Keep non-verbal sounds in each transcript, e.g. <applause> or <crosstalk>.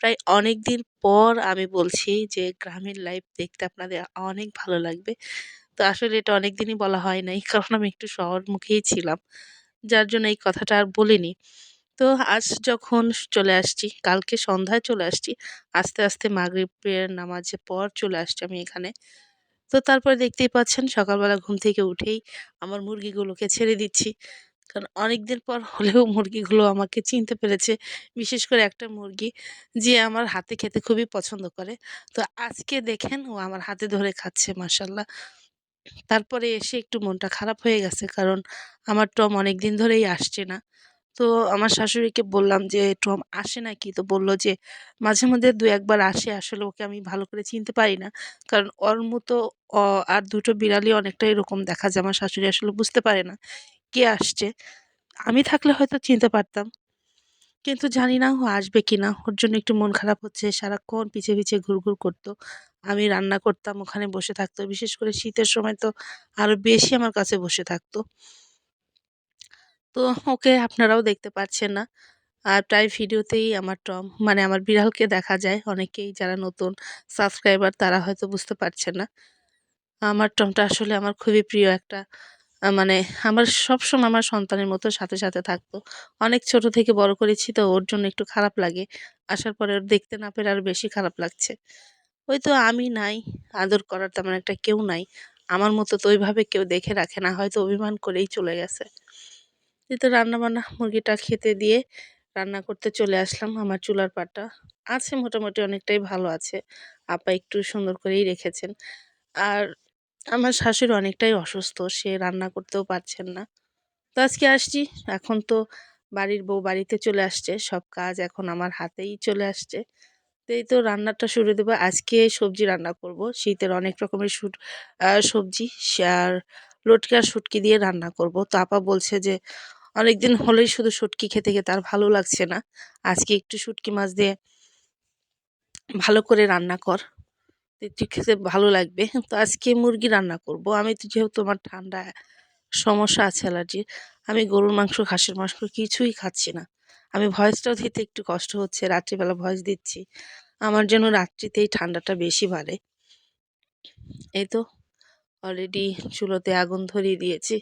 প্রায় অনেক দিন পর আমি বলছি যে গ্রামের লাইফ দেখতে আপনাদের অনেক ভালো লাগবে। তো আসলে এটা অনেকদিনই বলা হয় নাই। <laughs> কারণ আমি একটু শহরমুখীই ছিলাম। যার জন্য এই কথাটা আর বলিনি। তো আজ যখন চলে আসছি, কালকে সন্ধ্যায় চলে আসছি। আস্তে, আস্তে মাগরিবের নামাজের পর চলে আসছি আমি এখানে। তো তারপরে দেখতেই পাচ্ছেন সকালবেলা ঘুম থেকে উঠেই আমার মুরগিগুলোকে ছেড়ে দিচ্ছি। কারণ অনেকদিন পর হলেও মুরগিগুলো আমাকে চিনতে পেরেছে। বিশেষ করে একটা মুরগি যে আমার হাতে খেতে খুবই পছন্দ করে। তো আজকে দেখেন ও আমার হাতে ধরে খাচ্ছে মাশাআল্লাহ। তারপরে এসে একটু মনটা খারাপ হয়ে গেছে কারণ আমার টম অনেকদিন ধরেই আসছে না। তো আমার শাশুড়িকে বললাম যে, "টম আসে নাকি?" তো বলল যে, "মাঝে মধ্যে দু একবার আসে। আসলে ওকে আমি ভালো করে চিনতে পারি না।" কারণ ওর মতো আর ২ টো বিড়ালই অনেকটা এরকম দেখা যায়। আমার শাশুড়ি আসলে বুঝতে পারে না কে আসছে। আমি থাকলে হয়তো চিনতে পারতাম। কিন্তু জানি না ও আসবে কিনা। ওর জন্য একটু মন খারাপ হচ্ছে। সারাক্ষণ পিছে, পিছে ঘুরঘুর করতো। আমি রান্না করতাম, ওখানে বসে থাকতো। বিশেষ করে শীতের সময় তো আরও বেশি আমার কাছে বসে থাকতো। তো ওকে আপনারাও দেখতে পাচ্ছেন না। আর প্রায় ভিডিওতেই আমার টম মানে আমার বিড়ালকে দেখা যায়। অনেকেই যারা নতুন সাবস্ক্রাইবার তারা হয়তো বুঝতে পারছেন না। আমার টমটা আসলে আমার খুবই প্রিয় একটা মানে আমার সবসময় আমার সন্তানের মতো সাথে, সাথে থাকতো। অনেক ছোট থেকে বড় করেছি তো ওর জন্য একটু খারাপ লাগে। আসার পরে ওর দেখতে না পেরে আর বেশি খারাপ লাগছে। ওই তো আমি নাই, আদর করার তেমন একটা কেউ নাই। আমার মতো তো ওইভাবে কেউ দেখে রাখে না। হয়তো অভিমান করেই চলে গেছে। তো রান্না-বান্না মুরগিটা খেতে দিয়ে রান্না করতে চলে আসলাম। আমার চুলার পাটটা আছে মোটামুটি অনেকটাই ভালো আছে। আপা একটু সুন্দর করেই রেখেছেন। আর আমার শাশুড়ি অনেকটাই অসুস্থ। সে রান্না করতেও পারছেন না। তো আজকে আসছি। এখন তো বাড়ির বউ বাড়িতে চলে আসছে। সব কাজ এখন আমার হাতেই চলে আসছে। তো এই তো রান্নাটা শুরু দেবো আজকে সবজি রান্না করব। শীতের অনেক রকমের শুট সবজি আর লটকা শুটকি দিয়ে রান্না করব। তো আপা বলছে যে, "অনেকদিন হলেই শুধু শুটকি খেতে, খেতে আর ভালো লাগছে না। আজকে একটু শুটকি মাছ দিয়ে ভালো করে রান্না কর।" একটু খেতে ভালো লাগবে। তো আজকে মুরগি রান্না করব। আমি তো যেহেতু আমার ঠান্ডা সমস্যা আছে অ্যালার্জির। আমি গরুর মাংস, খাসির মাংস কিছুই খাচ্ছি না। আমি ভয়েসটাও দিতে একটু কষ্ট হচ্ছে। রাত্রিবেলা ভয়েস দিচ্ছি। আমার যেন রাত্রিতেই ঠান্ডাটা বেশি বাড়ে। এই তো অলরেডি চুলোতে আগুন ধরিয়ে দিয়েছি।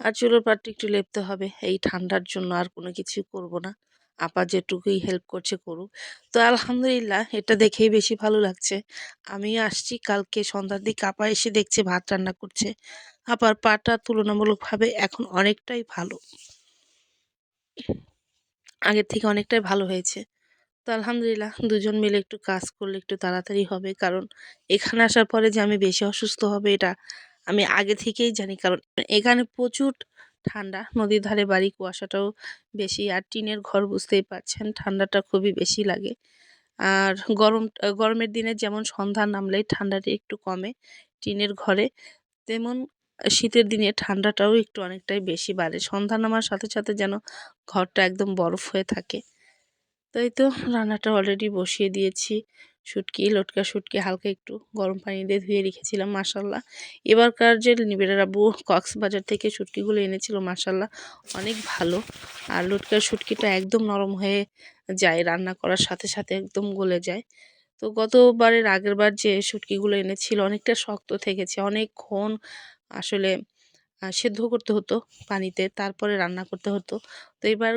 আর চুলোর পাড়টা একটু লেপতে হবে। এই ঠান্ডার জন্য আর কোনো কিছু করব না। আপা যেটুকুই হেল্প করছে করুক। তো আলহামদুলিল্লাহ এটা দেখেই বেশি ভালো লাগছে। আমি আসছি কালকে সন্ধ্যার দিকে আপা এসে দেখছে ভাত রান্না করছে। আপার পাটা তুলনামূলকভাবে এখন অনেকটাই ভালো। আগের থেকে অনেকটাই ভালো হয়েছে। তো আলহামদুলিল্লাহ দুজন মিলে একটু কাজ করলে একটু তাড়াতাড়ি হবে। কারণ এখানে আসার পরে যে আমি বেশি অসুস্থ হবে এটা আমি আগে থেকেই জানি। কারণ এখানে প্রচুর ঠান্ডা। নদীর ধারে বাড়ি, কুয়াশাটাও বেশি। আর টিনের ঘর বুঝতেই পারছেন ঠান্ডাটা খুবই বেশি লাগে। আর গরম গরমের দিনে যেমন সন্ধ্যা নামলেই ঠান্ডাটা একটু কমে টিনের ঘরে, তেমন শীতের দিনে ঠান্ডাটাও একটু অনেকটাই বেশি বাড়ে। সন্ধ্যা নামার সাথে, সাথে যেন ঘরটা একদম বরফ হয়ে থাকে। তাই তো রান্নাটা অলরেডি বসিয়ে দিয়েছি। শুটকি, লটকা শুটকি হালকা একটু গরম পানি দিয়ে ধুয়ে রেখেছিলাম মাশাআল্লাহ। এবারকার যে নিবিড়ের আব্বু কক্সবাজার থেকে শুটকিগুলো এনেছিল মাশাআল্লাহ অনেক ভালো। আর লটকার শুটকিটা একদম নরম হয়ে যায় রান্না করার সাথে, সাথে একদম গলে যায়। তো গতবারের আগেরবার যে শুটকিগুলো এনেছিল অনেকটা শক্ত থেকেছে। অনেকক্ষণ আসলে সেদ্ধ করতে হতো পানিতে, তারপরে রান্না করতে হতো। তো এবার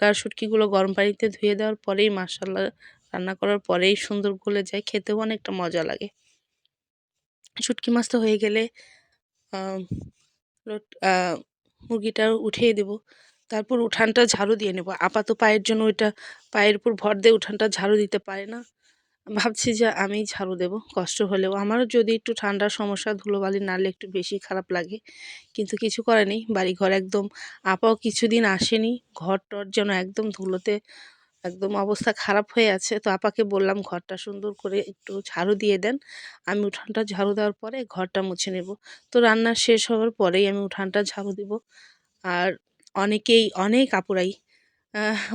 কার শুটকিগুলো গরম পানিতে ধুয়ে দেওয়ার পরেই মাশাআল্লাহ রান্না করার পরেই সুন্দর গলে যায়। খেতেও অনেকটা মজা লাগে। শুটকি মাছটা হয়ে গেলে মুরগিটা উঠিয়ে দেব। তারপর উঠানটা ঝাড়ু দিয়ে নেব। আপাত পায়ের জন্য ওইটা, পায়ের উপর ভর দিয়ে উঠানটা ঝাড়ু দিতে পারে না। ভাবছি যে আমি ঝাড়ু দেব, কষ্ট হলেও। আমারও যদি একটু ঠান্ডার সমস্যা, ধুলোবালি নাড়লে একটু বেশি খারাপ লাগে। কিন্তু কিছু করার নেই। বাড়িঘর একদম, আপাও কিছুদিন আসেনি। ঘর-টর যেন একদম ধুলোতে একদম অবস্থা খারাপ হয়ে আছে। তো আপাকে বললাম ঘরটা সুন্দর করে একটু ঝাড়ু দিয়ে দেন। আমি উঠানটা ঝাড়ু দেওয়ার পরে ঘরটা মুছে নেব। তো রান্না শেষ হওয়ার পরেই আমি উঠানটা ঝাড়ু দিব। আর অনেকেই, অনেক আপুরাই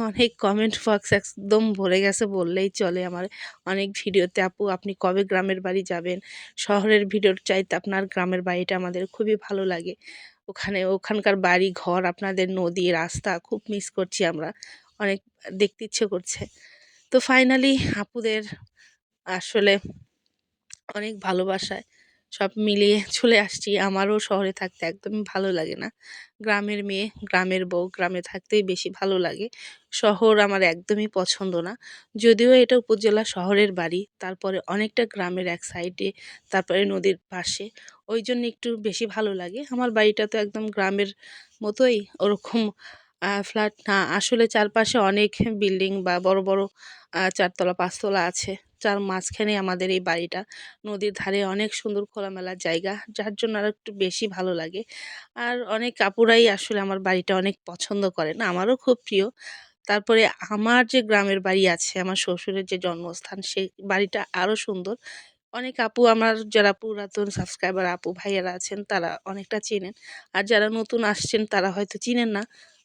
অনেক কমেন্ট বক্স একদম ভরে গেছে বললেই চলে আমার। অনেক ভিডিওতে, আপু, আপনি কবে গ্রামের বাড়ি যাবেন? শহরের ভিডিওর চাইতে আপনার গ্রামের বাড়িটা আমাদের খুবই ভালো লাগে। ওখানে, ওখানকার বাড়ি, ঘর, আপনাদের নদী, রাস্তা, খুব মিস করছি আমরা। অনেক দেখতে ইচ্ছে করছে। তো ফাইনালি আপুদের আসলে অনেক ভালোবাসায় সব মিলিয়ে চলে আসছি। আমারও শহরে থাকতে একদমই ভালো লাগে না। গ্রামের মেয়ে, গ্রামের বউ, গ্রামে থাকতেই বেশি ভালো লাগে। শহর আমার একদমই পছন্দ না। যদিও এটা উপজেলা শহরের বাড়ি, তারপরে অনেকটা গ্রামের এক সাইডে তারপরে নদীর পাশে, ওই জন্য একটু বেশি ভালো লাগে। আমার বাড়িটা তো একদম গ্রামের মতোই, ওরকম ফ্ল্যাট না, আসলে চারপাশে অনেক বিল্ডিং বা বড় বড় চারতলা, পাঁচতলা আছে। যার মাঝখানে আমাদের এই বাড়িটা। নদীর ধারে অনেক সুন্দর খোলামেলা জায়গা, যার জন্য আর একটু বেশি ভালো লাগে। আর অনেক কাপুরাই আসলে আমার বাড়িটা অনেক পছন্দ করেন আমারও খুব প্রিয়। তারপরে আমার যে গ্রামের বাড়ি আছে, আমার শ্বশুরের যে জন্মস্থান, সেই বাড়িটা আরও সুন্দর। অনেক আপু আমার, যারা পুরাতন সাবস্ক্রাইবার, আপু ভাইয়েরা আছেন, তারা অনেকটা চেনেন। আর যারা নতুন আসছেন, তারা হয়তো চিনেন না।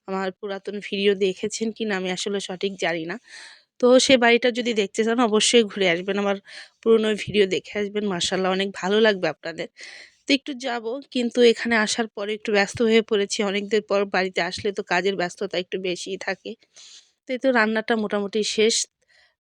আমার পুরাতন ভিডিও দেখেছেন কি না আমি আসলে সঠিক জানি না। তো সে বাড়িটা যদি দেখতে চান অবশ্যই ঘুরে আসবেন। আমার পুরনো ভিডিও দেখে আসবেন। মার্শাল্লাহ অনেক ভালো লাগবে আপনাদের। তো একটু যাব, কিন্তু এখানে আসার পরে একটু ব্যস্ত হয়ে পড়েছি। অনেকদের পর বাড়িতে আসলে তো কাজের ব্যস্ততা একটু বেশিই থাকে। তো এই তো রান্নাটা মোটামুটি শেষ।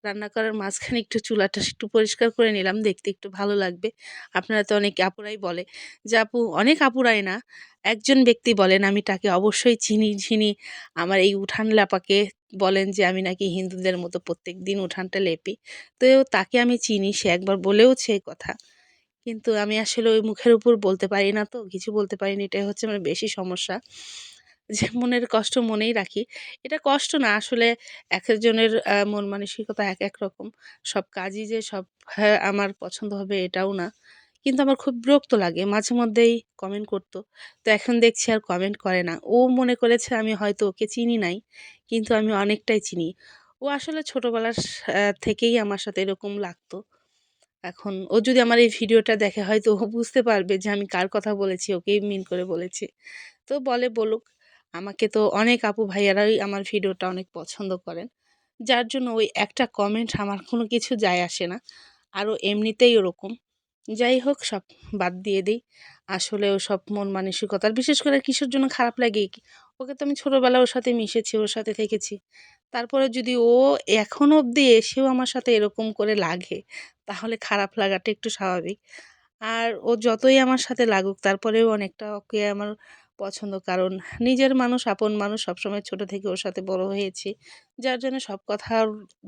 রান্না করার মাঝখানে একটু চুলাটা একটু পরিষ্কার করে নিলাম, দেখতে একটু ভালো লাগবে। আপনারা তো অনেক আপুরাই বলে যে, আপু, অনেক আপুরাই না, একজন ব্যক্তি বলেন, আমি তাকে অবশ্যই চিনি চিনি আমার এই উঠান লাপাকে বলেন যে, আমি নাকি হিন্দুদের মতো প্রত্যেক দিন উঠানটা লেপি। তো তাকে আমি চিনি, সে একবার বলেওছে এই কথা। কিন্তু আমি আসলে ওই মুখের উপর বলতে পারি না তো, কিছু বলতে পারিনি, এটাই হচ্ছে আমার বেশি সমস্যা। যে মনের কষ্ট মনেই রাখি। এটা কষ্ট না, আসলে এক একজনের মন মানসিকতা এক এক রকম। সব কাজই যে সব আমার পছন্দ হবে এটাও না। কিন্তু আমার খুব বিরক্ত লাগে, মাঝে মধ্যেই কমেন্ট করতো। তো এখন দেখছি আর কমেন্ট করে না। ও মনে করেছে আমি হয়তো ওকে চিনি নাই, কিন্তু আমি অনেকটাই চিনি। ও আসলে ছোটোবেলার থেকেই আমার সাথে এরকম লাগতো। এখন ও যদি আমার এই ভিডিওটা দেখে, হয়তো ও বুঝতে পারবে যে আমি কার কথা বলেছি, ওকেই মিন করে বলেছি। তো বলে বলুক। আমাকে তো অনেক আপু ভাইয়ারাই আমার ভিডিওটা অনেক পছন্দ করেন। যার জন্য ওই একটা কমেন্ট আমার কোনো কিছু যায় আসে না। আরও এমনিতেই ওরকম। যাই হোক, সব বাদ দিয়ে দিই। আসলে ও সব মন মানসিকতার বিশেষ করে কিসের জন্য খারাপ লাগে ওকে তো আমি ছোটোবেলা ওর সাথে মিশেছি, ওর সাথে থেকেছি। তারপরে যদি ও এখনও অবধি এসেও আমার সাথে এরকম করে লাগে, তাহলে খারাপ লাগাটা একটু স্বাভাবিক। আর ও যতই আমার সাথে লাগুক, তারপরেও অনেকটা ওকে আমার পছন্দ। কারণ নিজের মানুষ, আপন মানুষ সবসময় ছোট থেকে ওর সাথে বড় হয়েছি। যার জন্য সব কথা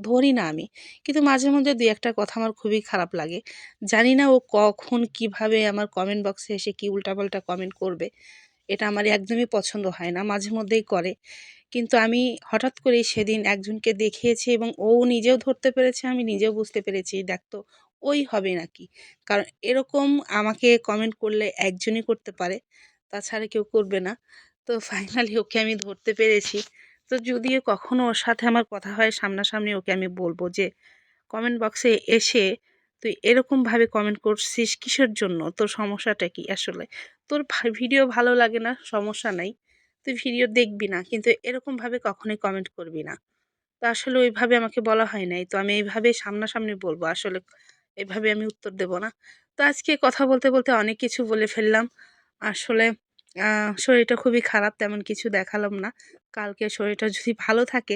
ধরি না আমি। কিন্তু মাঝে মধ্যে দুই একটা কথা আমার খুবই খারাপ লাগে। জানি না ও কখন কীভাবে আমার কমেন্ট বক্সে এসে কী উল্টাপাল্টা কমেন্ট করবে। এটা আমার একদমই পছন্দ হয় না, মাঝে মধ্যেই করে। কিন্তু আমি হঠাৎ করেই সেদিন একজনকে দেখিয়েছি এবং ও নিজেও ধরতে পেরেছে, আমি নিজেও বুঝতে পেরেছি দেখতো ওই হবে নাকি? কারণ এরকম আমাকে কমেন্ট করলে একজনই করতে পারে। তাছাড়া কেউ করবে না। তো ফাইনালি ওকে আমি ধরতে পেরেছি। তো যদিও কখনও ওর সাথে আমার কথা হয়, সামনাসামনি ওকে আমি বলব যে কমেন্ট বক্সে এসে তুই এরকমভাবে কমেন্ট করছিস কিসের জন্য? তোর সমস্যাটা কি আসলে? তোর ভিডিও ভালো লাগে না, সমস্যা নাই। তুই ভিডিও দেখবি না, কিন্তু এরকমভাবে কখনোই কমেন্ট করবি না। তো আসলে ওইভাবে আমাকে বলা হয় নাই। তো আমি এইভাবে সামনাসামনি বলব, আসলে এভাবে আমি উত্তর দেব না। তো আজকে কথা বলতে বলতে অনেক কিছু বলে ফেললাম। আসলে শরীরটা খুবই খারাপ তেমন কিছু দেখালাম না। কালকে শরীরটা যদি ভালো থাকে,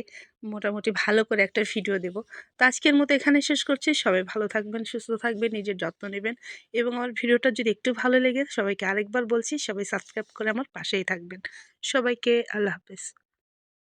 মোটামুটি ভালো করে একটা ভিডিও দেব। তো আজকের মতো এখানে শেষ করছি। সবাই ভালো থাকবেন, সুস্থ থাকবেন, নিজের যত্ন নেবেন এবং আমার ভিডিওটা যদি একটু ভালো লেগে, সবাইকে আরেকবার বলছি, সবাই সাবস্ক্রাইব করে আমার পাশেই থাকবেন। সবাইকে আল্লাহ হাফেজ।